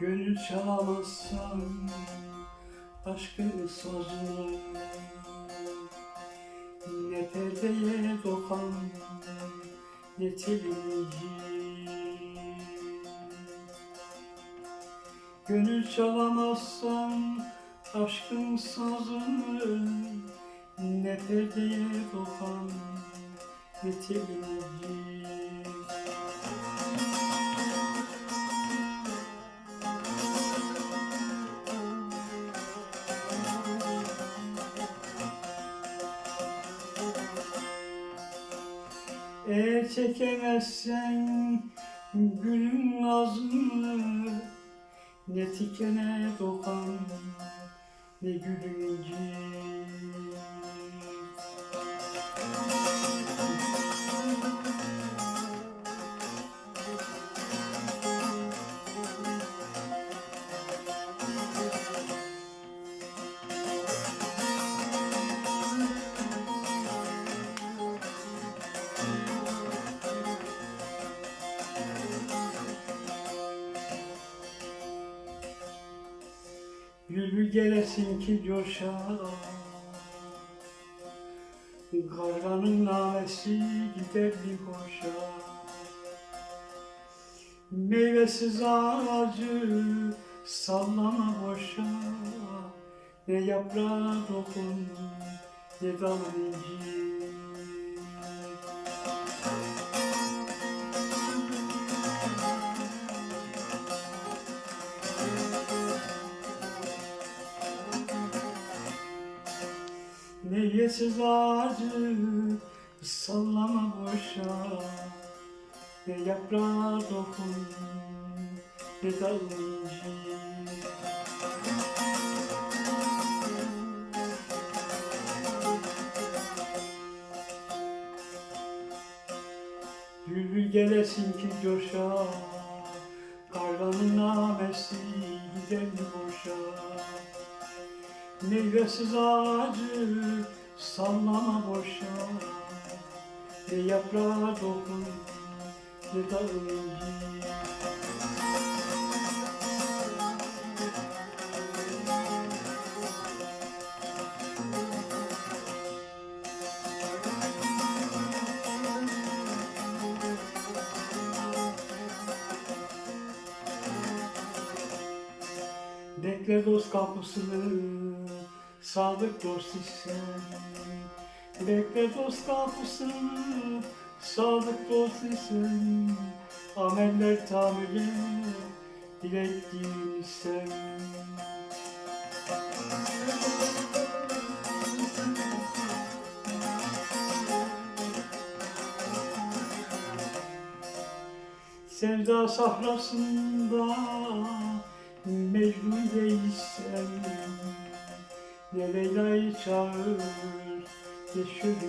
Gönül çalamazsam aşkın sazını Ne perdeye dokan ne telinci. Gönül çalamazsam aşkın sazını Ne perdeye dokan ne telinci Eğer çekemezsen gülün nazını Ne tikene dokan ne gülünci Bülbül gelesin ki coşar Karganın navesi gider bir hoşa Meyvesiz ağacı sallama boşa. Ne yaprağa dokun ne dal incir Meyvesiz ağacı sallama boşa. Ne yaprağa dokun ne dal incir Bülbül gelesin ki coşa Karganın namesi gider mi boşa. Meyvesiz ağacı sallama boşa Ne yaprağa dokun ne dal incir Bekle dost kapısını, sadık dost isen. Bekle dost kapısını, sadık dost isen. Ameller tamire, dilektiğin isen. Sevda sahrasında Mecnun değilsen Ne Leyla'yı çağır Geçirici